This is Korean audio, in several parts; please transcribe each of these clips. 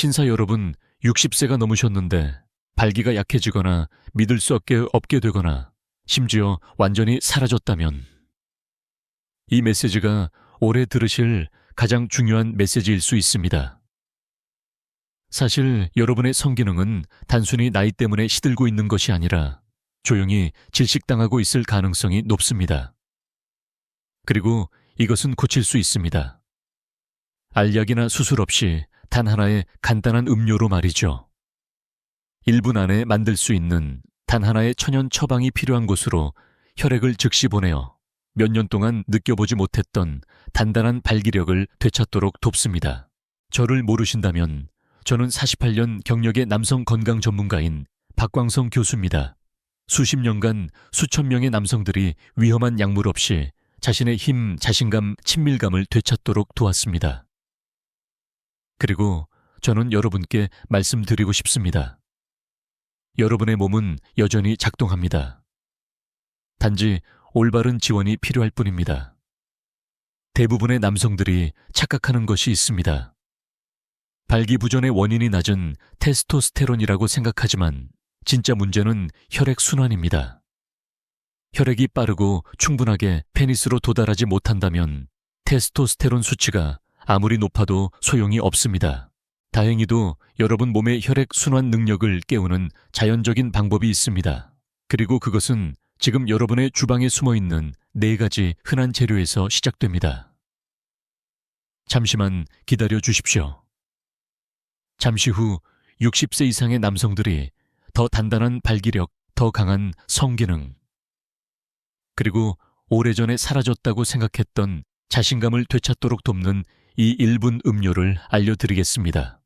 신사 여러분 60세가 넘으셨는데 발기가 약해지거나 믿을 수 없게, 없게 되거나 심지어 완전히 사라졌다면 이 메시지가 올해 들으실 가장 중요한 메시지일 수 있습니다. 사실 여러분의 성기능은 단순히 나이 때문에 시들고 있는 것이 아니라 조용히 질식당하고 있을 가능성이 높습니다. 그리고 이것은 고칠 수 있습니다. 알약이나 수술 없이 단 하나의 간단한 음료로 말이죠. 1분 안에 만들 수 있는 단 하나의 천연 처방이 필요한 곳으로 혈액을 즉시 보내어 몇 년 동안 느껴보지 못했던 단단한 발기력을 되찾도록 돕습니다. 저를 모르신다면 저는 48년 경력의 남성 건강 전문가인 박광성 교수입니다. 수십 년간 수천 명의 남성들이 위험한 약물 없이 자신의 힘, 자신감, 친밀감을 되찾도록 도왔습니다. 그리고 저는 여러분께 말씀드리고 싶습니다. 여러분의 몸은 여전히 작동합니다. 단지 올바른 지원이 필요할 뿐입니다. 대부분의 남성들이 착각하는 것이 있습니다. 발기부전의 원인이 낮은 테스토스테론이라고 생각하지만 진짜 문제는 혈액순환입니다. 혈액이 빠르고 충분하게 페니스로 도달하지 못한다면 테스토스테론 수치가 아무리 높아도 소용이 없습니다. 다행히도 여러분 몸의 혈액 순환 능력을 깨우는 자연적인 방법이 있습니다. 그리고 그것은 지금 여러분의 주방에 숨어 있는 네 가지 흔한 재료에서 시작됩니다. 잠시만 기다려 주십시오. 잠시 후 60세 이상의 남성들이 더 단단한 발기력, 더 강한 성기능, 그리고 오래전에 사라졌다고 생각했던 자신감을 되찾도록 돕는 이 1분 음료를 알려드리겠습니다.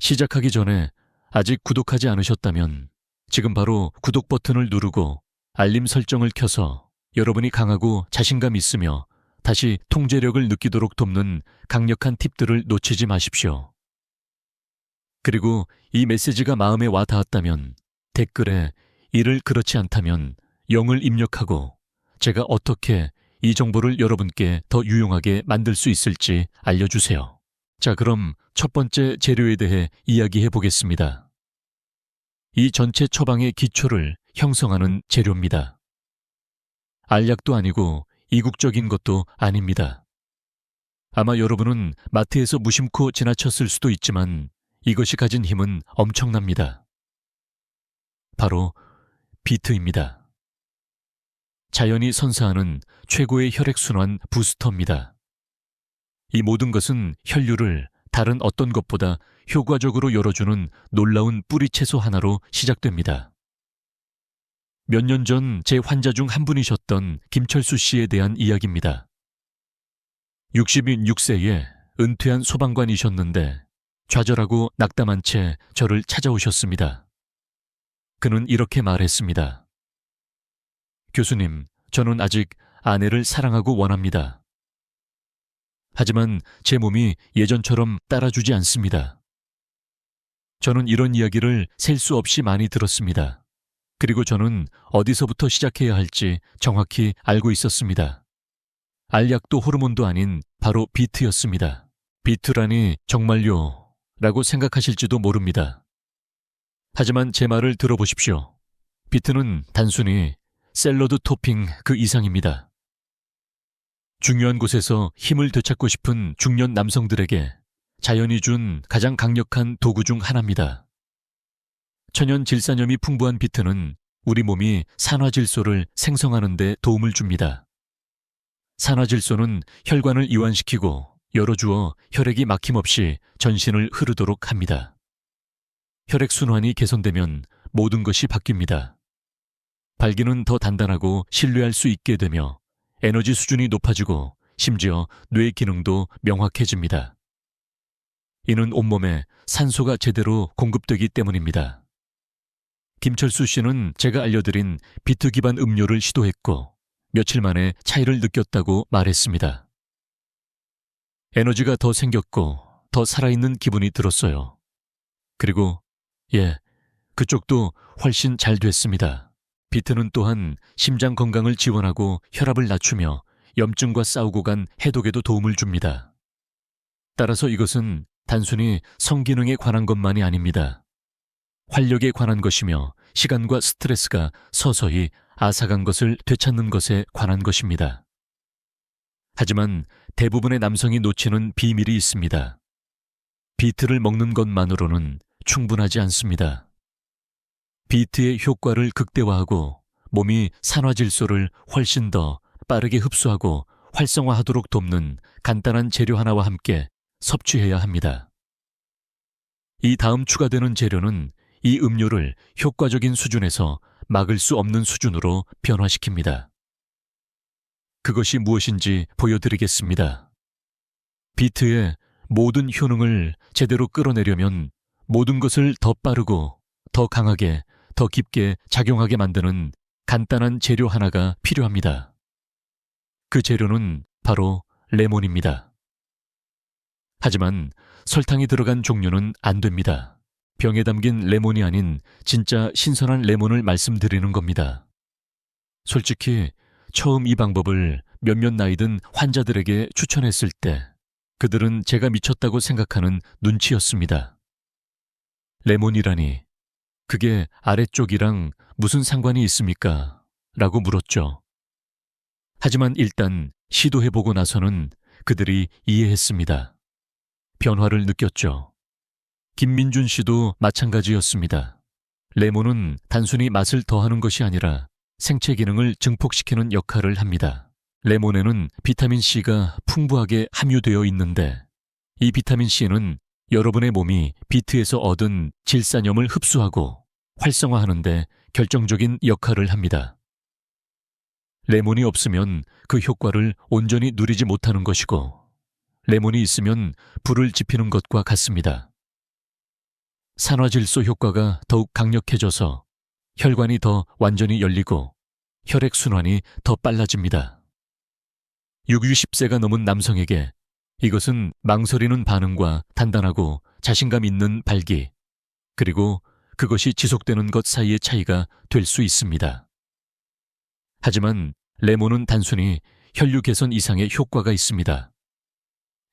시작하기 전에 아직 구독하지 않으셨다면 지금 바로 구독 버튼을 누르고 알림 설정을 켜서 여러분이 강하고 자신감 있으며 다시 통제력을 느끼도록 돕는 강력한 팁들을 놓치지 마십시오. 그리고 이 메시지가 마음에 와 닿았다면 댓글에 이를 그렇지 않다면 영을 입력하고 제가 어떻게 이 정보를 여러분께 더 유용하게 만들 수 있을지 알려주세요. 자, 그럼 첫 번째 재료에 대해 이야기해 보겠습니다. 이 전체 처방의 기초를 형성하는 재료입니다. 알약도 아니고 이국적인 것도 아닙니다. 아마 여러분은 마트에서 무심코 지나쳤을 수도 있지만 이것이 가진 힘은 엄청납니다. 바로 비트입니다. 자연이 선사하는 최고의 혈액순환 부스터입니다. 이 모든 것은 혈류를 다른 어떤 것보다 효과적으로 열어주는 놀라운 뿌리 채소 하나로 시작됩니다. 몇 년 전 제 환자 중 한 분이셨던 김철수 씨에 대한 이야기입니다. 66세에 은퇴한 소방관이셨는데 좌절하고 낙담한 채 저를 찾아오셨습니다. 그는 이렇게 말했습니다. 교수님, 저는 아직 아내를 사랑하고 원합니다. 하지만 제 몸이 예전처럼 따라주지 않습니다. 저는 이런 이야기를 셀 수 없이 많이 들었습니다. 그리고 저는 어디서부터 시작해야 할지 정확히 알고 있었습니다. 알약도 호르몬도 아닌 바로 비트였습니다. 비트라니 정말요? 라고 생각하실지도 모릅니다. 하지만 제 말을 들어보십시오. 비트는 단순히 샐러드 토핑 그 이상입니다. 중요한 곳에서 힘을 되찾고 싶은 중년 남성들에게 자연이 준 가장 강력한 도구 중 하나입니다. 천연 질산염이 풍부한 비트는 우리 몸이 산화질소를 생성하는 데 도움을 줍니다. 산화질소는 혈관을 이완시키고 열어주어 혈액이 막힘없이 전신을 흐르도록 합니다. 혈액순환이 개선되면 모든 것이 바뀝니다. 발기는 더 단단하고 신뢰할 수 있게 되며 에너지 수준이 높아지고 심지어 뇌 기능도 명확해집니다. 이는 온몸에 산소가 제대로 공급되기 때문입니다. 김철수 씨는 제가 알려드린 비트 기반 음료를 시도했고 며칠 만에 차이를 느꼈다고 말했습니다. 에너지가 더 생겼고 더 살아있는 기분이 들었어요. 그리고, 예, 그쪽도 훨씬 잘 됐습니다. 비트는 또한 심장 건강을 지원하고 혈압을 낮추며 염증과 싸우고 간 해독에도 도움을 줍니다. 따라서 이것은 단순히 성기능에 관한 것만이 아닙니다. 활력에 관한 것이며 시간과 스트레스가 서서히 앗아간 것을 되찾는 것에 관한 것입니다. 하지만 대부분의 남성이 놓치는 비밀이 있습니다. 비트를 먹는 것만으로는 충분하지 않습니다. 비트의 효과를 극대화하고 몸이 산화질소를 훨씬 더 빠르게 흡수하고 활성화하도록 돕는 간단한 재료 하나와 함께 섭취해야 합니다. 이 다음 추가되는 재료는 이 음료를 효과적인 수준에서 막을 수 없는 수준으로 변화시킵니다. 그것이 무엇인지 보여드리겠습니다. 비트의 모든 효능을 제대로 끌어내려면 모든 것을 더 빠르고 더 강하게 더 깊게 작용하게 만드는 간단한 재료 하나가 필요합니다. 그 재료는 바로 레몬입니다. 하지만 설탕이 들어간 종류는 안 됩니다. 병에 담긴 레몬이 아닌 진짜 신선한 레몬을 말씀드리는 겁니다. 솔직히 처음 이 방법을 몇몇 나이든 환자들에게 추천했을 때 그들은 제가 미쳤다고 생각하는 눈치였습니다. 레몬이라니 그게 아래쪽이랑 무슨 상관이 있습니까? 라고 물었죠. 하지만 일단 시도해보고 나서는 그들이 이해했습니다. 변화를 느꼈죠. 김민준 씨도 마찬가지였습니다. 레몬은 단순히 맛을 더하는 것이 아니라 생체 기능을 증폭시키는 역할을 합니다. 레몬에는 비타민 C가 풍부하게 함유되어 있는데 이 비타민 C는 여러분의 몸이 비트에서 얻은 질산염을 흡수하고 활성화하는데 결정적인 역할을 합니다. 레몬이 없으면 그 효과를 온전히 누리지 못하는 것이고 레몬이 있으면 불을 지피는 것과 같습니다. 산화질소 효과가 더욱 강력해져서 혈관이 더 완전히 열리고 혈액순환이 더 빨라집니다. 6, 60세가 넘은 남성에게 이것은 망설이는 반응과 단단하고 자신감 있는 발기, 그리고 그것이 지속되는 것 사이의 차이가 될 수 있습니다. 하지만 레몬은 단순히 혈류 개선 이상의 효과가 있습니다.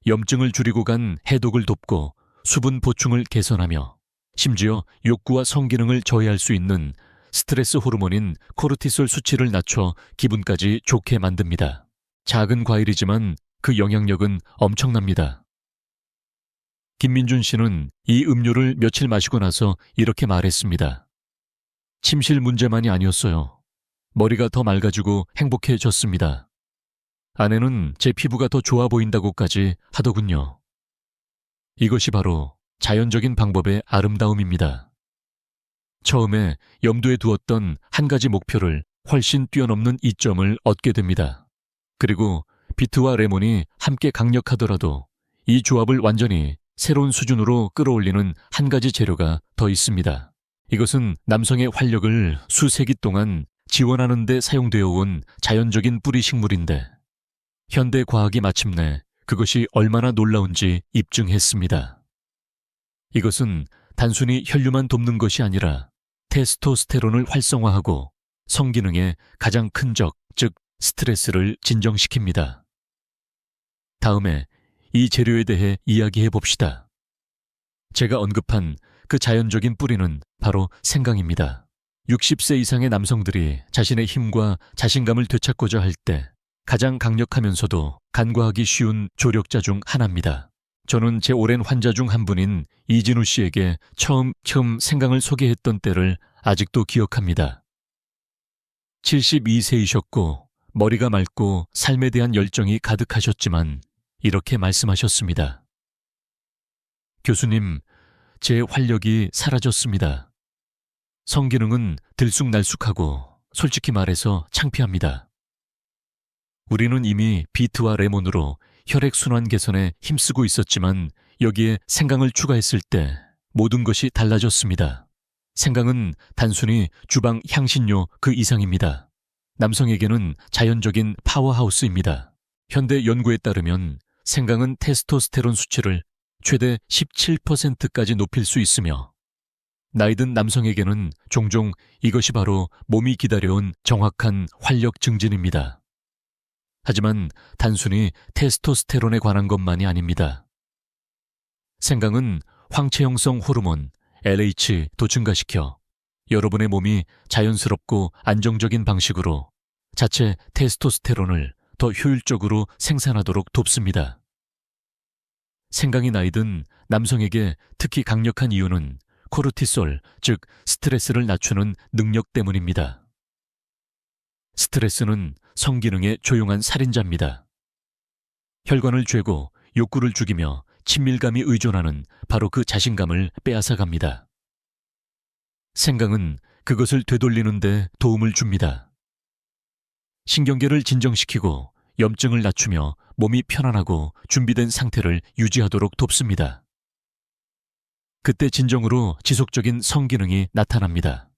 염증을 줄이고 간 해독을 돕고 수분 보충을 개선하며 심지어 욕구와 성기능을 저해할 수 있는 스트레스 호르몬인 코르티솔 수치를 낮춰 기분까지 좋게 만듭니다. 작은 과일이지만 그 영향력은 엄청납니다. 김민준 씨는 이 음료를 며칠 마시고 나서 이렇게 말했습니다. 침실 문제만이 아니었어요. 머리가 더 맑아지고 행복해졌습니다. 아내는 제 피부가 더 좋아 보인다고까지 하더군요. 이것이 바로 자연적인 방법의 아름다움입니다. 처음에 염두에 두었던 한 가지 목표를 훨씬 뛰어넘는 이점을 얻게 됩니다. 그리고 비트와 레몬이 함께 강력하더라도 이 조합을 완전히 새로운 수준으로 끌어올리는 한 가지 재료가 더 있습니다. 이것은 남성의 활력을 수세기 동안 지원하는 데 사용되어 온 자연적인 뿌리 식물인데 현대 과학이 마침내 그것이 얼마나 놀라운지 입증했습니다. 이것은 단순히 혈류만 돕는 것이 아니라 테스토스테론을 활성화하고 성기능의 가장 큰 적, 즉 스트레스를 진정시킵니다. 다음에 이 재료에 대해 이야기해 봅시다. 제가 언급한 그 자연적인 뿌리는 바로 생강입니다. 60세 이상의 남성들이 자신의 힘과 자신감을 되찾고자 할 때 가장 강력하면서도 간과하기 쉬운 조력자 중 하나입니다. 저는 제 오랜 환자 중 한 분인 이진우 씨에게 처음 처음 생강을 소개했던 때를 아직도 기억합니다. 72세이셨고 머리가 맑고 삶에 대한 열정이 가득하셨지만 이렇게 말씀하셨습니다. 교수님, 제 활력이 사라졌습니다. 성기능은 들쑥날쑥하고 솔직히 말해서 창피합니다. 우리는 이미 비트와 레몬으로 혈액순환 개선에 힘쓰고 있었지만 여기에 생강을 추가했을 때 모든 것이 달라졌습니다. 생강은 단순히 주방 향신료 그 이상입니다. 남성에게는 자연적인 파워하우스입니다. 현대 연구에 따르면 생강은 테스토스테론 수치를 최대 17%까지 높일 수 있으며 나이든 남성에게는 종종 이것이 바로 몸이 기다려온 정확한 활력 증진입니다. 하지만 단순히 테스토스테론에 관한 것만이 아닙니다. 생강은 황체형성 호르몬 LH도 증가시켜 여러분의 몸이 자연스럽고 안정적인 방식으로 자체 테스토스테론을 더 효율적으로 생산하도록 돕습니다. 생강이 나이 든 남성에게 특히 강력한 이유는 코르티솔, 즉 스트레스를 낮추는 능력 때문입니다. 스트레스는 성기능의 조용한 살인자입니다. 혈관을 쬐고 욕구를 죽이며 친밀감이 의존하는 바로 그 자신감을 빼앗아 갑니다. 생강은 그것을 되돌리는데 도움을 줍니다. 신경계를 진정시키고 염증을 낮추며 몸이 편안하고 준비된 상태를 유지하도록 돕습니다. 그때 진정으로 지속적인 성기능이 나타납니다.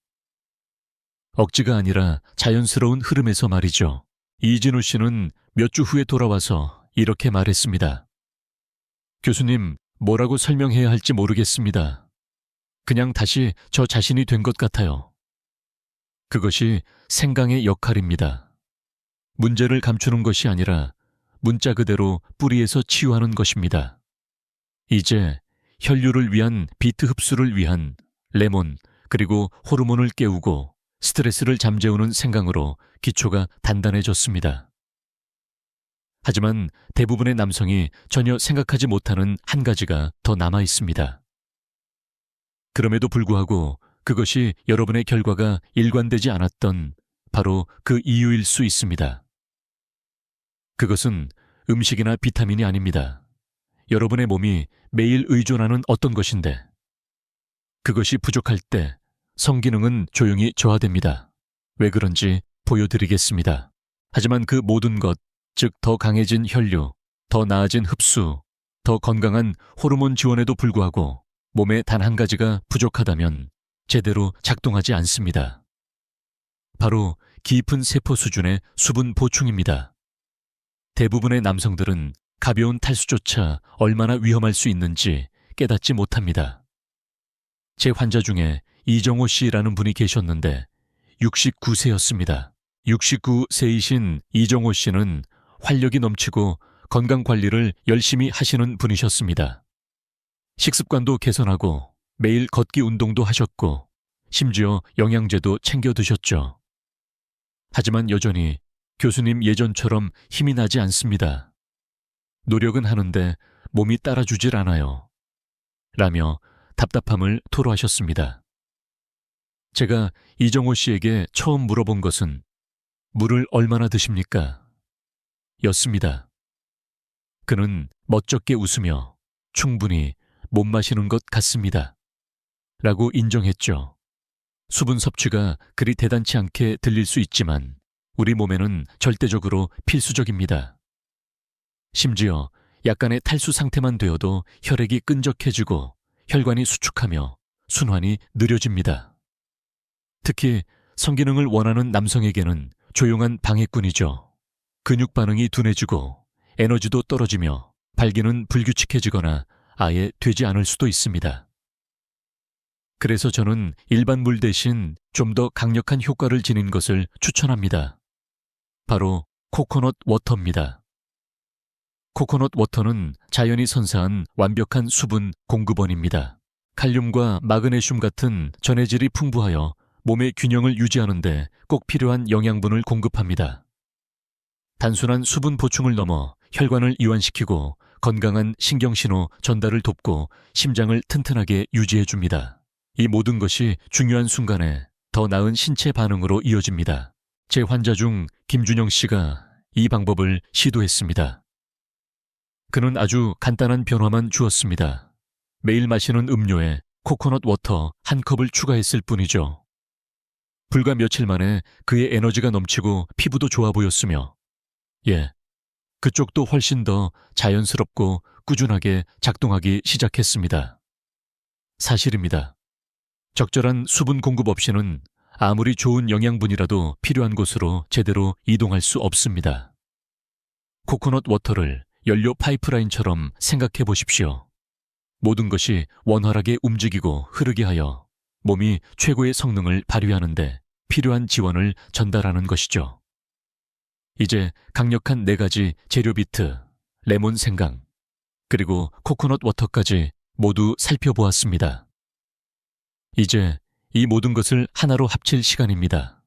억지가 아니라 자연스러운 흐름에서 말이죠. 이진우 씨는 몇 주 후에 돌아와서 이렇게 말했습니다. 교수님, 뭐라고 설명해야 할지 모르겠습니다. 그냥 다시 저 자신이 된 것 같아요. 그것이 생강의 역할입니다. 문제를 감추는 것이 아니라 문자 그대로 뿌리에서 치유하는 것입니다. 이제 혈류를 위한 비트 흡수를 위한 레몬 그리고 호르몬을 깨우고 스트레스를 잠재우는 생강으로 기초가 단단해졌습니다. 하지만 대부분의 남성이 전혀 생각하지 못하는 한 가지가 더 남아 있습니다. 그럼에도 불구하고 그것이 여러분의 결과가 일관되지 않았던 바로 그 이유일 수 있습니다. 그것은 음식이나 비타민이 아닙니다. 여러분의 몸이 매일 의존하는 어떤 것인데 그것이 부족할 때 성기능은 조용히 저하됩니다. 왜 그런지 보여드리겠습니다. 하지만 그 모든 것, 즉 더 강해진 혈류, 더 나아진 흡수, 더 건강한 호르몬 지원에도 불구하고 몸에 단 한 가지가 부족하다면 제대로 작동하지 않습니다. 바로 깊은 세포 수준의 수분 보충입니다. 대부분의 남성들은 가벼운 탈수조차 얼마나 위험할 수 있는지 깨닫지 못합니다. 제 환자 중에 이정호 씨라는 분이 계셨는데 69세였습니다. 69세이신 이정호 씨는 활력이 넘치고 건강 관리를 열심히 하시는 분이셨습니다. 식습관도 개선하고 매일 걷기 운동도 하셨고 심지어 영양제도 챙겨 드셨죠. 하지만 여전히 교수님 예전처럼 힘이 나지 않습니다. 노력은 하는데 몸이 따라주질 않아요. 라며 답답함을 토로하셨습니다. 제가 이정호 씨에게 처음 물어본 것은 물을 얼마나 드십니까? 였습니다. 그는 멋쩍게 웃으며 충분히 못 마시는 것 같습니다. 라고 인정했죠. 수분 섭취가 그리 대단치 않게 들릴 수 있지만 우리 몸에는 절대적으로 필수적입니다. 심지어 약간의 탈수 상태만 되어도 혈액이 끈적해지고 혈관이 수축하며 순환이 느려집니다. 특히 성기능을 원하는 남성에게는 조용한 방해꾼이죠. 근육 반응이 둔해지고 에너지도 떨어지며 발기는 불규칙해지거나 아예 되지 않을 수도 있습니다. 그래서 저는 일반 물 대신 좀 더 강력한 효과를 지닌 것을 추천합니다. 바로 코코넛 워터입니다. 코코넛 워터는 자연이 선사한 완벽한 수분 공급원입니다. 칼륨과 마그네슘 같은 전해질이 풍부하여 몸의 균형을 유지하는데 꼭 필요한 영양분을 공급합니다. 단순한 수분 보충을 넘어 혈관을 이완시키고 건강한 신경신호 전달을 돕고 심장을 튼튼하게 유지해줍니다. 이 모든 것이 중요한 순간에 더 나은 신체 반응으로 이어집니다. 제 환자 중 김준영 씨가 이 방법을 시도했습니다. 그는 아주 간단한 변화만 주었습니다. 매일 마시는 음료에 코코넛 워터 한 컵을 추가했을 뿐이죠. 불과 며칠 만에 그의 에너지가 넘치고 피부도 좋아 보였으며, 예, 그쪽도 훨씬 더 자연스럽고 꾸준하게 작동하기 시작했습니다. 사실입니다. 적절한 수분 공급 없이는 아무리 좋은 영양분이라도 필요한 곳으로 제대로 이동할 수 없습니다. 코코넛 워터를 연료 파이프라인처럼 생각해 보십시오. 모든 것이 원활하게 움직이고 흐르게 하여 몸이 최고의 성능을 발휘하는데 필요한 지원을 전달하는 것이죠. 이제 강력한 네 가지 재료 비트, 레몬 생강, 그리고 코코넛 워터까지 모두 살펴보았습니다. 이제 이 모든 것을 하나로 합칠 시간입니다.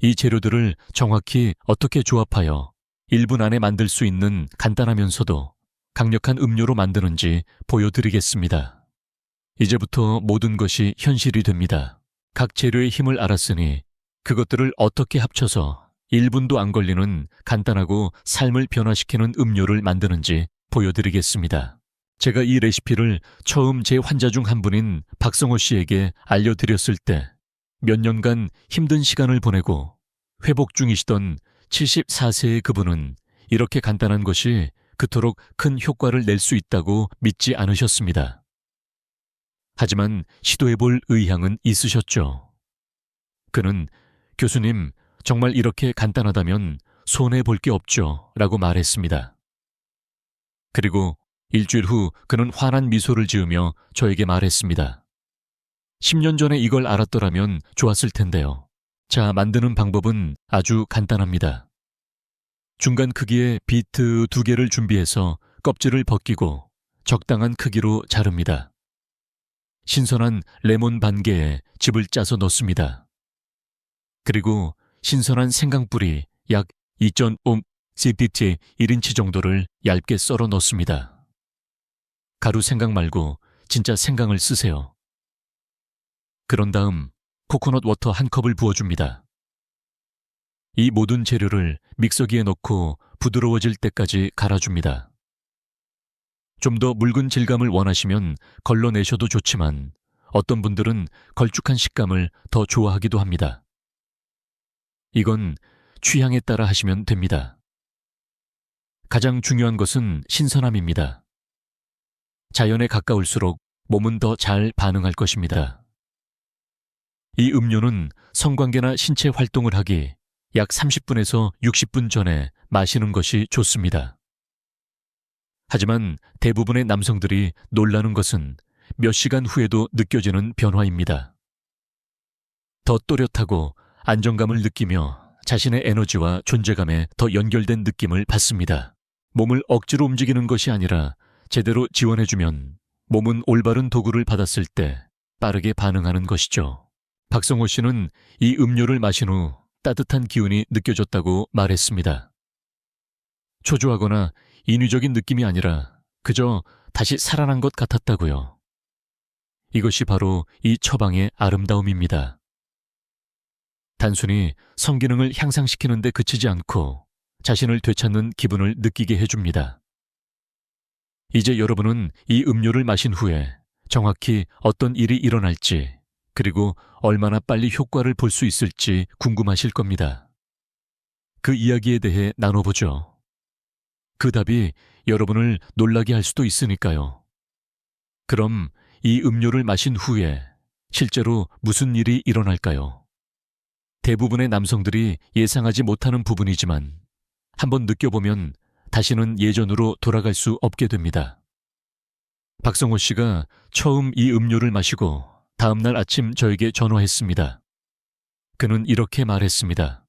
이 재료들을 정확히 어떻게 조합하여 1분 안에 만들 수 있는 간단하면서도 강력한 음료로 만드는지 보여드리겠습니다. 이제부터 모든 것이 현실이 됩니다. 각 재료의 힘을 알았으니 그것들을 어떻게 합쳐서 1분도 안 걸리는 간단하고 삶을 변화시키는 음료를 만드는지 보여드리겠습니다. 제가 이 레시피를 처음 제 환자 중 한 분인 박성호 씨에게 알려드렸을 때 몇 년간 힘든 시간을 보내고 회복 중이시던 74세의 그분은 이렇게 간단한 것이 그토록 큰 효과를 낼 수 있다고 믿지 않으셨습니다. 하지만 시도해 볼 의향은 있으셨죠. 그는 교수님, 정말 이렇게 간단하다면 손해 볼 게 없죠. 라고 말했습니다. 그리고 일주일 후 그는 환한 미소를 지으며 저에게 말했습니다. 10년 전에 이걸 알았더라면 좋았을 텐데요. 자, 만드는 방법은 아주 간단합니다. 중간 크기의 비트 두 개를 준비해서 껍질을 벗기고 적당한 크기로 자릅니다. 신선한 레몬 반 개에 즙을 짜서 넣습니다. 그리고 신선한 생강뿌리 약 2.5 cpt 1인치 정도를 얇게 썰어 넣습니다. 가루 생강 말고 진짜 생강을 쓰세요. 그런 다음 코코넛 워터 한 컵을 부어줍니다. 이 모든 재료를 믹서기에 넣고 부드러워질 때까지 갈아줍니다. 좀 더 묽은 질감을 원하시면 걸러내셔도 좋지만 어떤 분들은 걸쭉한 식감을 더 좋아하기도 합니다. 이건 취향에 따라 하시면 됩니다. 가장 중요한 것은 신선함입니다. 자연에 가까울수록 몸은 더 잘 반응할 것입니다. 이 음료는 성관계나 신체 활동을 하기 약 30분에서 60분 전에 마시는 것이 좋습니다. 하지만 대부분의 남성들이 놀라는 것은 몇 시간 후에도 느껴지는 변화입니다. 더 또렷하고 안정감을 느끼며 자신의 에너지와 존재감에 더 연결된 느낌을 받습니다. 몸을 억지로 움직이는 것이 아니라 제대로 지원해주면 몸은 올바른 도구를 받았을 때 빠르게 반응하는 것이죠. 박성호 씨는 이 음료를 마신 후 따뜻한 기운이 느껴졌다고 말했습니다. 초조하거나 인위적인 느낌이 아니라 그저 다시 살아난 것 같았다고요. 이것이 바로 이 처방의 아름다움입니다. 단순히 성기능을 향상시키는데 그치지 않고 자신을 되찾는 기분을 느끼게 해줍니다. 이제 여러분은 이 음료를 마신 후에 정확히 어떤 일이 일어날지 그리고 얼마나 빨리 효과를 볼 수 있을지 궁금하실 겁니다. 그 이야기에 대해 나눠보죠. 그 답이 여러분을 놀라게 할 수도 있으니까요. 그럼 이 음료를 마신 후에 실제로 무슨 일이 일어날까요? 대부분의 남성들이 예상하지 못하는 부분이지만 한번 느껴보면 다시는 예전으로 돌아갈 수 없게 됩니다. 박성호 씨가 처음 이 음료를 마시고 다음날 아침 저에게 전화했습니다. 그는 이렇게 말했습니다.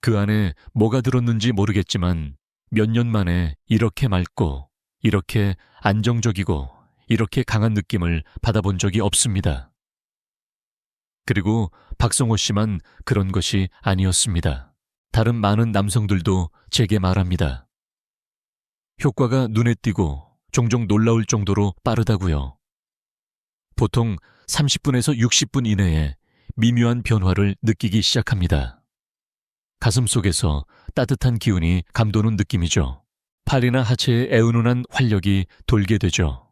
그 안에 뭐가 들었는지 모르겠지만 몇 년 만에 이렇게 맑고 이렇게 안정적이고 이렇게 강한 느낌을 받아본 적이 없습니다. 그리고 박성호 씨만 그런 것이 아니었습니다. 다른 많은 남성들도 제게 말합니다. 효과가 눈에 띄고 종종 놀라울 정도로 빠르다고요. 보통 30분에서 60분 이내에 미묘한 변화를 느끼기 시작합니다. 가슴 속에서 따뜻한 기운이 감도는 느낌이죠. 팔이나 하체에 애운운한 활력이 돌게 되죠.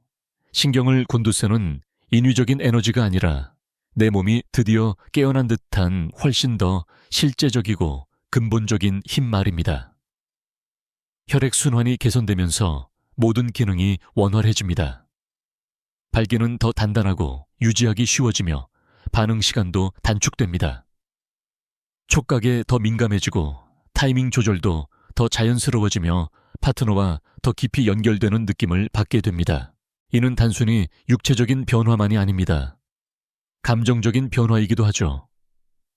신경을 곤두세는 인위적인 에너지가 아니라 내 몸이 드디어 깨어난 듯한 훨씬 더 실제적이고 근본적인 힘 말입니다. 혈액순환이 개선되면서 모든 기능이 원활해집니다. 발기는 더 단단하고 유지하기 쉬워지며 반응 시간도 단축됩니다. 촉각에 더 민감해지고 타이밍 조절도 더 자연스러워지며 파트너와 더 깊이 연결되는 느낌을 받게 됩니다. 이는 단순히 육체적인 변화만이 아닙니다. 감정적인 변화이기도 하죠.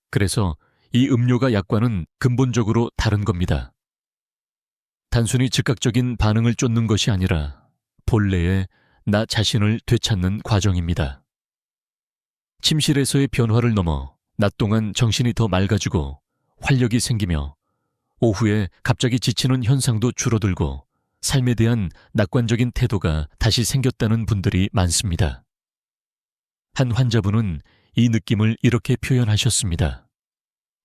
그래서 이 음료가 약과는 근본적으로 다른 겁니다. 단순히 즉각적인 반응을 쫓는 것이 아니라 본래의 나 자신을 되찾는 과정입니다. 침실에서의 변화를 넘어 낮 동안 정신이 더 맑아지고 활력이 생기며 오후에 갑자기 지치는 현상도 줄어들고 삶에 대한 낙관적인 태도가 다시 생겼다는 분들이 많습니다. 한 환자분은 이 느낌을 이렇게 표현하셨습니다.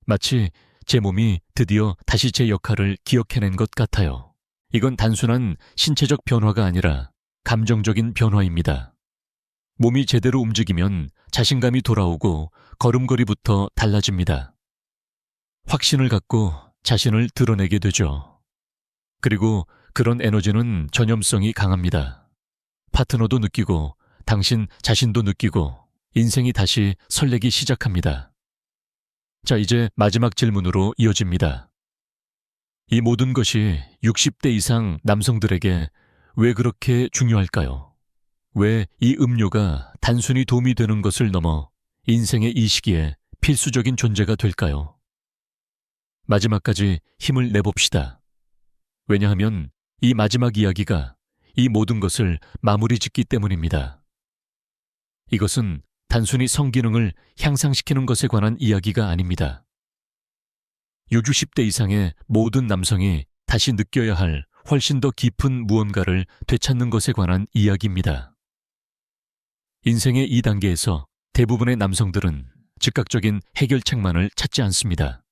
마치 제 몸이 드디어 다시 제 역할을 기억해낸 것 같아요. 이건 단순한 신체적 변화가 아니라 감정적인 변화입니다. 몸이 제대로 움직이면 자신감이 돌아오고 걸음걸이부터 달라집니다. 확신을 갖고 자신을 드러내게 되죠. 그리고 그런 에너지는 전염성이 강합니다. 파트너도 느끼고 당신 자신도 느끼고 인생이 다시 설레기 시작합니다. 자, 이제 마지막 질문으로 이어집니다. 이 모든 것이 60대 이상 남성들에게 왜 그렇게 중요할까요? 왜 이 음료가 단순히 도움이 되는 것을 넘어 인생의 이 시기에 필수적인 존재가 될까요? 마지막까지 힘을 내봅시다. 왜냐하면 이 마지막 이야기가 이 모든 것을 마무리 짓기 때문입니다. 이것은 단순히 성기능을 향상시키는 것에 관한 이야기가 아닙니다. 60, 10대 이상의 모든 남성이 다시 느껴야 할 훨씬 더 깊은 무언가를 되찾는 것에 관한 이야기입니다. 인생의 이 단계에서 대부분의 남성들은 즉각적인 해결책만을 찾지 않습니다.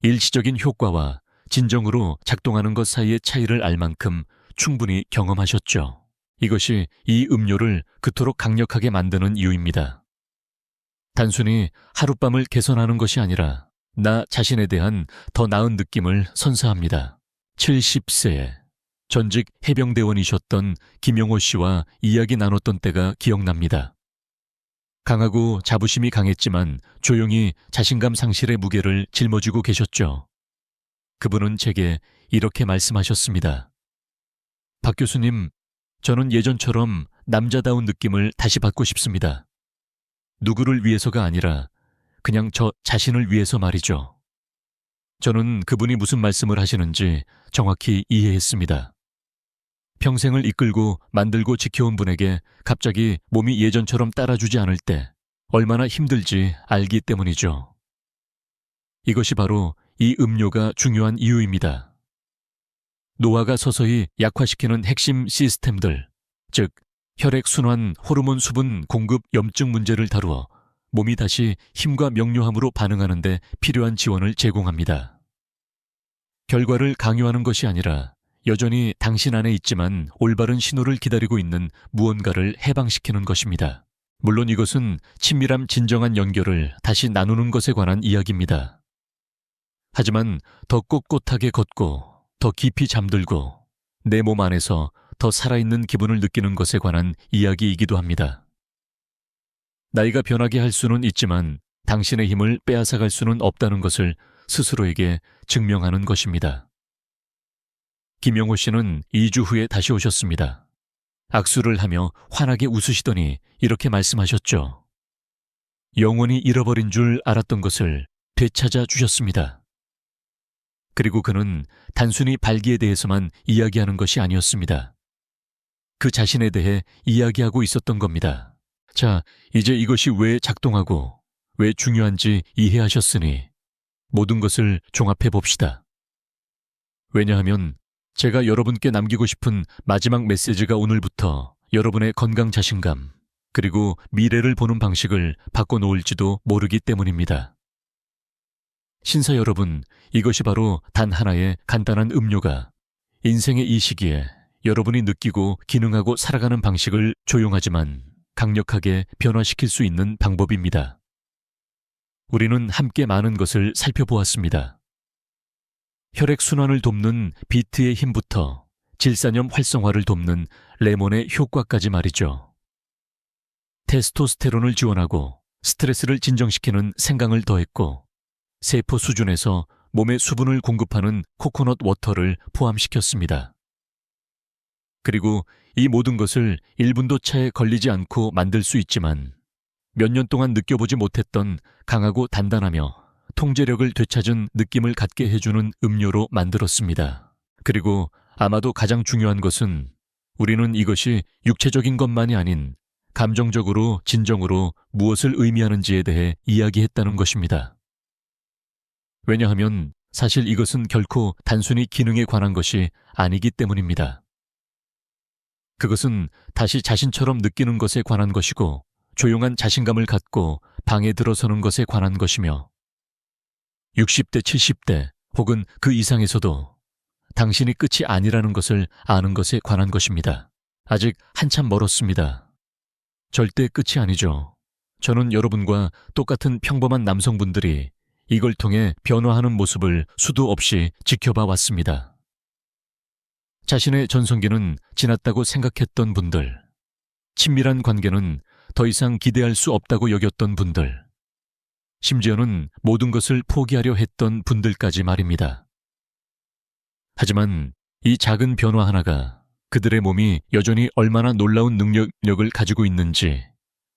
일시적인 효과와 진정으로 작동하는 것 사이의 차이를 알 만큼 충분히 경험하셨죠. 이것이 이 음료를 그토록 강력하게 만드는 이유입니다. 단순히 하룻밤을 개선하는 것이 아니라 나 자신에 대한 더 나은 느낌을 선사합니다. 70세에 전직 해병대원이셨던 김용호 씨와 이야기 나눴던 때가 기억납니다. 강하고 자부심이 강했지만 조용히 자신감 상실의 무게를 짊어지고 계셨죠. 그분은 제게 이렇게 말씀하셨습니다. 박 교수님, 저는 예전처럼 남자다운 느낌을 다시 받고 싶습니다. 누구를 위해서가 아니라 그냥 저 자신을 위해서 말이죠. 저는 그분이 무슨 말씀을 하시는지 정확히 이해했습니다. 평생을 이끌고 만들고 지켜온 분에게 갑자기 몸이 예전처럼 따라주지 않을 때 얼마나 힘들지 알기 때문이죠. 이것이 바로 이 음료가 중요한 이유입니다. 노화가 서서히 약화시키는 핵심 시스템들, 즉 혈액순환, 호르몬 수분 공급 염증 문제를 다루어 몸이 다시 힘과 명료함으로 반응하는 데 필요한 지원을 제공합니다. 결과를 강요하는 것이 아니라 여전히 당신 안에 있지만 올바른 신호를 기다리고 있는 무언가를 해방시키는 것입니다. 물론 이것은 친밀함 진정한 연결을 다시 나누는 것에 관한 이야기입니다. 하지만 더 꼿꼿하게 걷고 더 깊이 잠들고 내 몸 안에서 더 살아있는 기분을 느끼는 것에 관한 이야기이기도 합니다. 나이가 변하게 할 수는 있지만 당신의 힘을 빼앗아갈 수는 없다는 것을 스스로에게 증명하는 것입니다. 김영호 씨는 2주 후에 다시 오셨습니다. 악수를 하며 환하게 웃으시더니 이렇게 말씀하셨죠. 영원히 잃어버린 줄 알았던 것을 되찾아 주셨습니다. 그리고 그는 단순히 발기에 대해서만 이야기하는 것이 아니었습니다. 그 자신에 대해 이야기하고 있었던 겁니다. 자, 이제 이것이 왜 작동하고 왜 중요한지 이해하셨으니 모든 것을 종합해 봅시다. 왜냐하면 제가 여러분께 남기고 싶은 마지막 메시지가 오늘부터 여러분의 건강 자신감, 그리고 미래를 보는 방식을 바꿔놓을지도 모르기 때문입니다. 신사 여러분, 이것이 바로 단 하나의 간단한 음료가 인생의 이 시기에 여러분이 느끼고 기능하고 살아가는 방식을 조용하지만 강력하게 변화시킬 수 있는 방법입니다. 우리는 함께 많은 것을 살펴보았습니다. 혈액순환을 돕는 비트의 힘부터 질산염 활성화를 돕는 레몬의 효과까지 말이죠. 테스토스테론을 지원하고 스트레스를 진정시키는 생강을 더했고 세포 수준에서 몸에 수분을 공급하는 코코넛 워터를 포함시켰습니다. 그리고 이 모든 것을 1분도 차에 걸리지 않고 만들 수 있지만 몇 년 동안 느껴보지 못했던 강하고 단단하며 통제력을 되찾은 느낌을 갖게 해주는 음료로 만들었습니다. 그리고 아마도 가장 중요한 것은 우리는 이것이 육체적인 것만이 아닌 감정적으로 진정으로 무엇을 의미하는지에 대해 이야기했다는 것입니다. 왜냐하면 사실 이것은 결코 단순히 기능에 관한 것이 아니기 때문입니다. 그것은 다시 자신처럼 느끼는 것에 관한 것이고 조용한 자신감을 갖고 방에 들어서는 것에 관한 것이며 60대, 70대 혹은 그 이상에서도 당신이 끝이 아니라는 것을 아는 것에 관한 것입니다. 아직 한참 멀었습니다. 절대 끝이 아니죠. 저는 여러분과 똑같은 평범한 남성분들이 이걸 통해 변화하는 모습을 수도 없이 지켜봐 왔습니다. 자신의 전성기는 지났다고 생각했던 분들, 친밀한 관계는 더 이상 기대할 수 없다고 여겼던 분들, 심지어는 모든 것을 포기하려 했던 분들까지 말입니다. 하지만 이 작은 변화 하나가 그들의 몸이 여전히 얼마나 놀라운 능력력을 가지고 있는지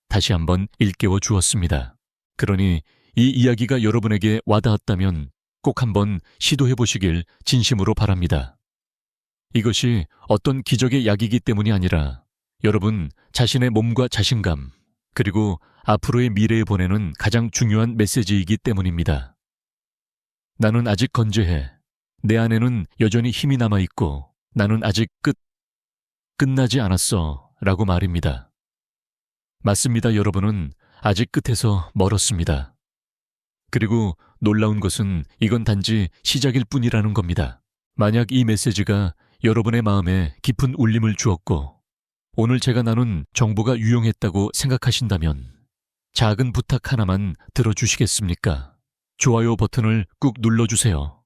다시 한번 일깨워 주었습니다. 그러니 이 이야기가 여러분에게 와닿았다면 꼭 한번 시도해 보시길 진심으로 바랍니다. 이것이 어떤 기적의 약이기 때문이 아니라 여러분 자신의 몸과 자신감, 그리고 앞으로의 미래에 보내는 가장 중요한 메시지이기 때문입니다. 나는 아직 건재해. 내 안에는 여전히 힘이 남아 있고 나는 아직 끝, 끝나지 않았어. 라고 말입니다. 맞습니다, 여러분은 아직 끝에서 멀었습니다. 그리고 놀라운 것은 이건 단지 시작일 뿐이라는 겁니다. 만약 이 메시지가 여러분의 마음에 깊은 울림을 주었고 오늘 제가 나눈 정보가 유용했다고 생각하신다면 작은 부탁 하나만 들어주시겠습니까? 좋아요 버튼을 꾹 눌러주세요.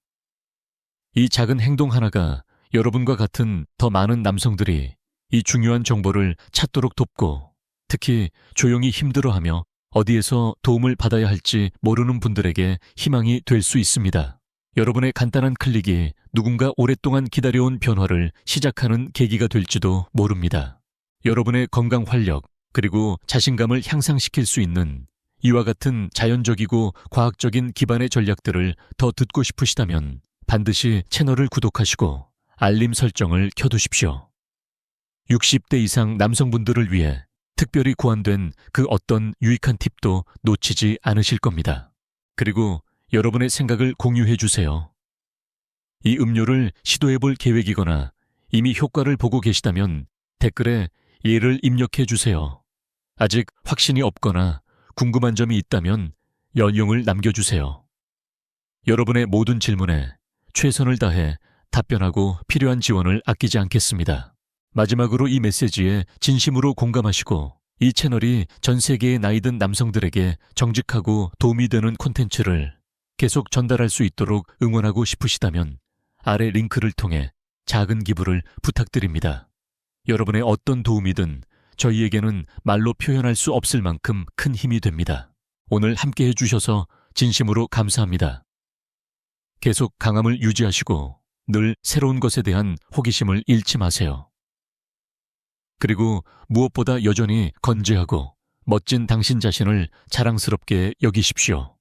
이 작은 행동 하나가 여러분과 같은 더 많은 남성들이 이 중요한 정보를 찾도록 돕고 특히 조용히 힘들어하며 어디에서 도움을 받아야 할지 모르는 분들에게 희망이 될 수 있습니다. 여러분의 간단한 클릭이 누군가 오랫동안 기다려온 변화를 시작하는 계기가 될지도 모릅니다. 여러분의 건강 활력, 그리고 자신감을 향상시킬 수 있는 이와 같은 자연적이고 과학적인 기반의 전략들을 더 듣고 싶으시다면 반드시 채널을 구독하시고 알림 설정을 켜두십시오. 60대 이상 남성분들을 위해 특별히 고안된 그 어떤 유익한 팁도 놓치지 않으실 겁니다. 그리고 여러분의 생각을 공유해 주세요. 이 음료를 시도해 볼 계획이거나 이미 효과를 보고 계시다면 댓글에 예를 입력해 주세요. 아직 확신이 없거나 궁금한 점이 있다면 연용을 남겨주세요. 여러분의 모든 질문에 최선을 다해 답변하고 필요한 지원을 아끼지 않겠습니다. 마지막으로 이 메시지에 진심으로 공감하시고 이 채널이 전 세계의 나이든 남성들에게 정직하고 도움이 되는 콘텐츠를 계속 전달할 수 있도록 응원하고 싶으시다면 아래 링크를 통해 작은 기부를 부탁드립니다. 여러분의 어떤 도움이든 저희에게는 말로 표현할 수 없을 만큼 큰 힘이 됩니다. 오늘 함께 해주셔서 진심으로 감사합니다. 계속 강함을 유지하시고 늘 새로운 것에 대한 호기심을 잃지 마세요. 그리고 무엇보다 여전히 건재하고 멋진 당신 자신을 자랑스럽게 여기십시오.